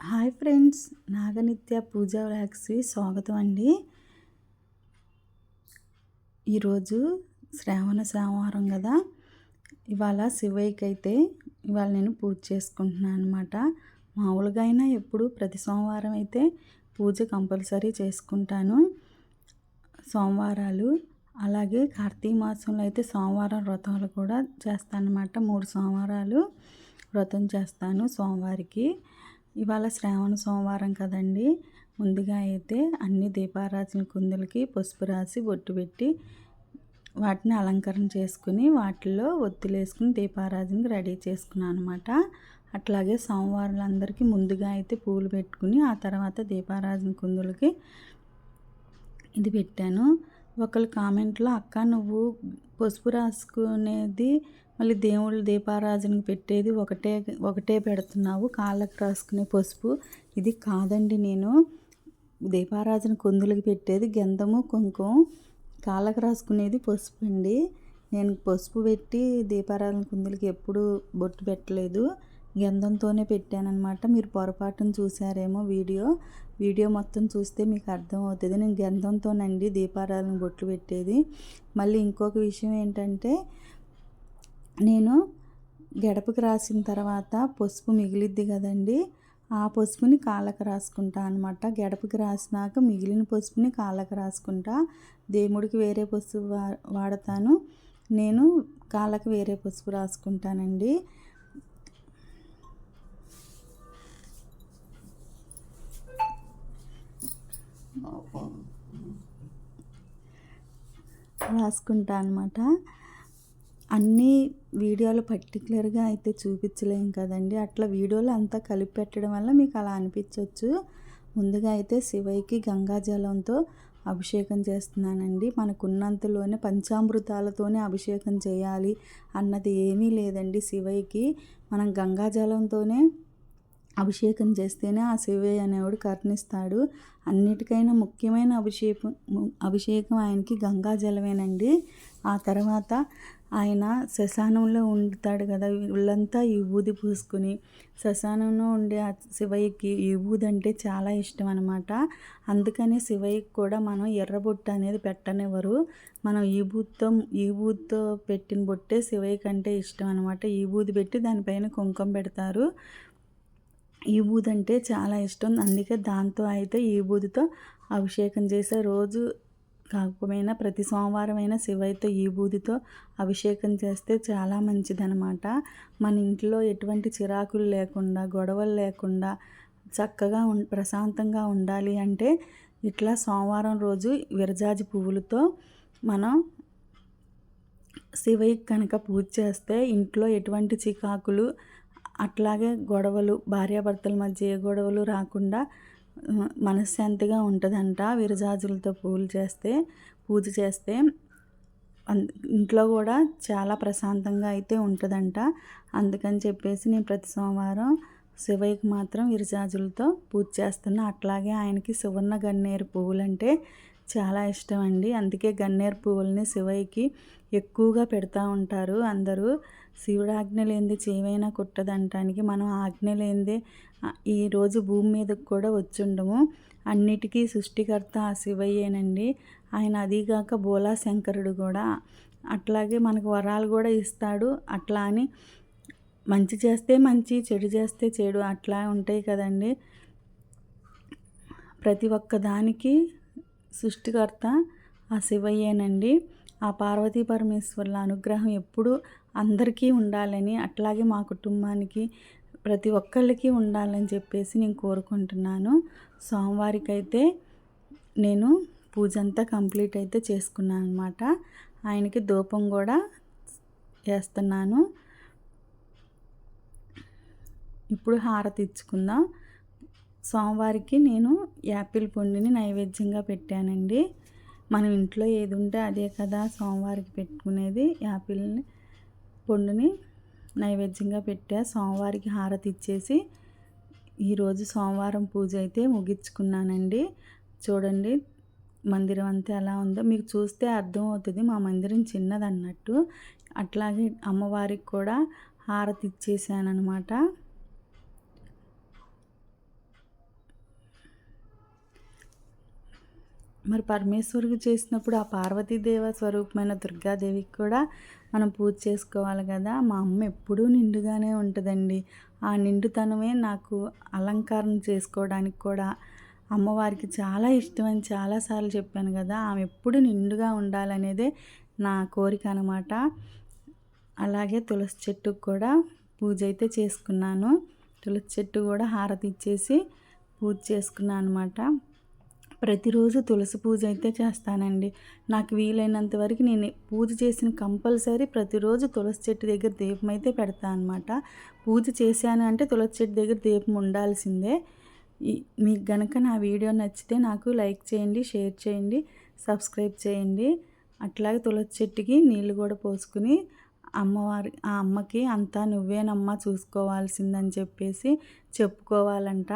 Hi friends నాగనిత్య పూజ వ్లాగ్స్కి స్వాగతం అండి. ఈరోజు శ్రావణ సోమవారం కదా. ఇవాళ శివయ్యకి అయితే ఇవాళ నేను పూజ చేసుకుంటున్నాను అనమాట మామూలుగా అయినా ఎప్పుడు ప్రతి సోమవారం అయితే పూజ కంపల్సరీ చేసుకుంటాను. సోమవారాలు అలాగే కార్తీక మాసంలో అయితే సోమవారం వ్రతాలు కూడా చేస్తాను అనమాట మూడు సోమవారాలు వ్రతం చేస్తాను సోమవారికి. ఇవాళ శ్రావణ సోమవారం కదండి. ముందుగా అయితే అన్ని దీపారాజన కుందులకి పసుపు రాసి బొట్టు పెట్టి వాటిని అలంకరణ చేసుకుని వాటిల్లో ఒత్తిలేసుకుని దీపారాజనకి రెడీ చేసుకున్నాను అనమాట అట్లాగే సోమవారాలందరికీ ముందుగా అయితే పూలు పెట్టుకుని ఆ తర్వాత దీపారాజన కుందులకి ఇది పెట్టాను. ఒకళ్ళు కామెంట్లో అక్క నువ్వు పసుపు రాసుకునేది మళ్ళీ దేవుళ్ళు దీపారాజనకి పెట్టేది ఒకటే ఒకటే పెడుతున్నావు. కాళ్ళకు రాసుకునే పసుపు. ఇది కాదండి నేను. దీపారాజన కొందులకి పెట్టేది గంధము కుంకుమ. కాళ్ళకు రాసుకునేది పసుపు అండి. నేను పసుపు పెట్టి దీపారాధన కుందులకి ఎప్పుడు బొట్టు పెట్టలేదు. గంధంతోనే పెట్టానమాట మీరు పొరపాటును చూసారేమో వీడియో. వీడియో మొత్తం చూస్తే మీకు అర్థమవుతుంది. నేను గంధంతోనండి దీపారాధన బొట్లు పెట్టేది. మళ్ళీ ఇంకొక విషయం ఏంటంటే నేను గడపకి రాసిన తర్వాత పసుపు మిగిలిద్ది కదండి ఆ పసుపుని కాళ్ళకు రాసుకుంటా అనమాట గడపకి రాసినాక మిగిలిన పసుపుని కాళ్ళకు రాసుకుంటా. దేవుడికి వేరే పసుపు వాడతాను. నేను కాళ్ళకి వేరే పసుపు రాసుకుంటానండి. రాసుకుంటా అనమాట అన్నీ వీడియోలు పర్టికులర్గా అయితే చూపించలేం కదండి. అట్లా వీడియోలు అంతా కలిపి పెట్టడం వల్ల మీకు అలా అనిపించవచ్చు ముందుగా అయితే శివయ్యకి గంగాజలంతో అభిషేకం చేస్తున్నానండి. మనకున్నంతలోనే పంచామృతాలతోనే అభిషేకం చేయాలి అన్నది ఏమీ లేదండి శివయ్యకి. మనం గంగాజలంతోనే అభిషేకం చేస్తేనే ఆ శివయ్య అనేవాడు కర్ణిస్తాడు. అన్నిటికైనా ముఖ్యమైన అభిషేకం అభిషేకం ఆయనకి గంగాజలమేనండి. ఆ తర్వాత ఆయన శ్మశానంలో ఉంటాడు కదా వీళ్ళంతా ఈ ఊది పూసుకుని. శ్మశానంలో ఉండే శివయ్యకి ఈ ఊది అంటే చాలా ఇష్టం అనమాట అందుకని శివయ్యకి కూడా మనం ఎర్రబొట్టు అనేది పెట్టనివ్వరు. మనం ఈ బూత్తో ఈ బూత్తో పెట్టిన బొట్టే శివయ్యకి అంటే ఇష్టం అనమాట ఈ బూది పెట్టి దానిపైన కుంకుమ పెడతారు. ఈ బూది అంటే చాలా ఇష్టం. అందుకే దాంతో అయితే ఈ బూదితో అభిషేకం చేసే రోజు కాకపోయినా ప్రతి సోమవారం అయినా శివయ్యతో ఈ బూదితో అభిషేకం చేస్తే చాలా మంచిదనమాట మన ఇంట్లో ఎటువంటి చిరాకులు లేకుండా గొడవలు లేకుండా చక్కగా ఉం ప్రశాంతంగా ఉండాలి అంటే ఇట్లా సోమవారం రోజు విరజాజి పువ్వులతో మనం శివయ్యకి కనుక పూజ చేస్తే ఇంట్లో ఎటువంటి చికాకులు అట్లాగే గొడవలు భార్యాభర్తల మధ్య ఏ గొడవలు రాకుండా మనశ్శాంతిగా ఉంటుందంట. విరజాజులతో పూలు చేస్తే పూజ చేస్తే ఇంట్లో కూడా చాలా ప్రశాంతంగా అయితే ఉంటుందంట. అందుకని చెప్పేసి నేను ప్రతి సోమవారం శివయ్యకి మాత్రం విరజాజులతో పూజ చేస్తున్నా. అట్లాగే ఆయనకి సువర్ణ గన్నేరు పువ్వులంటే చాలా ఇష్టం అండి అందుకే గన్నేరు పువ్వుల్ని శివయ్యకి ఎక్కువగా పెడతా ఉంటారు. అందరూ శివుడు ఆజ్ఞ లేనిది చేవైనా కుట్టదంటానికి మనం ఆజ్ఞ లేనిదే ఈరోజు భూమి మీదకి కూడా వచ్చుండము. అన్నిటికీ సృష్టికర్త ఆ శివయ్యేనండి. ఆయన అదీగాక బోలా శంకరుడు కూడా. అట్లాగే మనకు వరాలు కూడా ఇస్తాడు. అట్లా అని మంచి చేస్తే మంచి చెడు చేస్తే చెడు అట్లా ఉంటాయి కదండి. ప్రతి ఒక్క దానికి సృష్టికర్త ఆ శివయ్యేనండి. ఆ పార్వతీ పరమేశ్వరుల అనుగ్రహం ఎప్పుడూ అందరికీ ఉండాలని అట్లాగే మా కుటుంబానికి ప్రతి ఒక్కళ్ళకి ఉండాలని చెప్పేసి నేను కోరుకుంటున్నాను. సోమవారికి అయితే నేను పూజ అంతా కంప్లీట్ అయితే చేసుకున్నాను అనమాట ఆయనకి ధూపం కూడా వేస్తున్నాను. ఇప్పుడు హారతి ఇచ్చుకుందాం. సోమవారికి నేను యాపిల్ పండుని నైవేద్యంగా పెట్టానండి. మనం ఇంట్లో ఏది ఉంటే అదే కదా సోమవారికి పెట్టుకునేది. యాపిల్ని పండుని నైవేద్యంగా పెట్టా. సోమవారికి హారతి ఇచ్చేసి ఈరోజు సోమవారం పూజ అయితే ముగించుకున్నానండి. చూడండి మందిరం అంతా ఎలా ఉందో. మీకు చూస్తే అర్థమవుతుంది మా మందిరం చిన్నదన్నట్టు. అట్లాగే అమ్మవారికి కూడా హారతి ఇచ్చేసాను మరి పరమేశ్వరుడు చేసినప్పుడు ఆ పార్వతీదేవ స్వరూపమైన దుర్గాదేవికి కూడా మనం పూజ చేసుకోవాలి కదా. మా అమ్మ ఎప్పుడూ నిండుగానే ఉంటుందండి. ఆ నిండుతనమే నాకు అలంకారం చేసుకోవడానికి కూడా అమ్మవారికి చాలా ఇష్టమని చాలాసార్లు చెప్పాను కదా. ఆమె ఎప్పుడు నిండుగా ఉండాలనేదే నా కోరిక అనమాట అలాగే తులసి చెట్టుకు కూడా పూజ అయితే చేసుకున్నాను. తులసి చెట్టు కూడా హారతి ఇచ్చేసి పూజ చేసుకున్నాను అనమాట ప్రతిరోజు తులసి పూజ అయితే చేస్తానండి. నాకు వీలైనంత వరకు నేను పూజ చేసిన కంపల్సరీ ప్రతిరోజు తులసి చెట్టు దగ్గర దీపం అయితే పెడతాను అనమాట పూజ చేశాను అంటే తులసి చెట్టు దగ్గర దీపం ఉండాల్సిందే. మీకు గనక నా వీడియో నచ్చితే నాకు లైక్ చేయండి షేర్ చేయండి సబ్స్క్రైబ్ చేయండి. అట్లాగే తులసి చెట్టుకి నీళ్ళు కూడా పోసుకుని అమ్మవారి ఆ అమ్మకి అంతా నువ్వేనమ్మా చూసుకోవాల్సిందని చెప్పేసి చెప్పుకోవాలంట.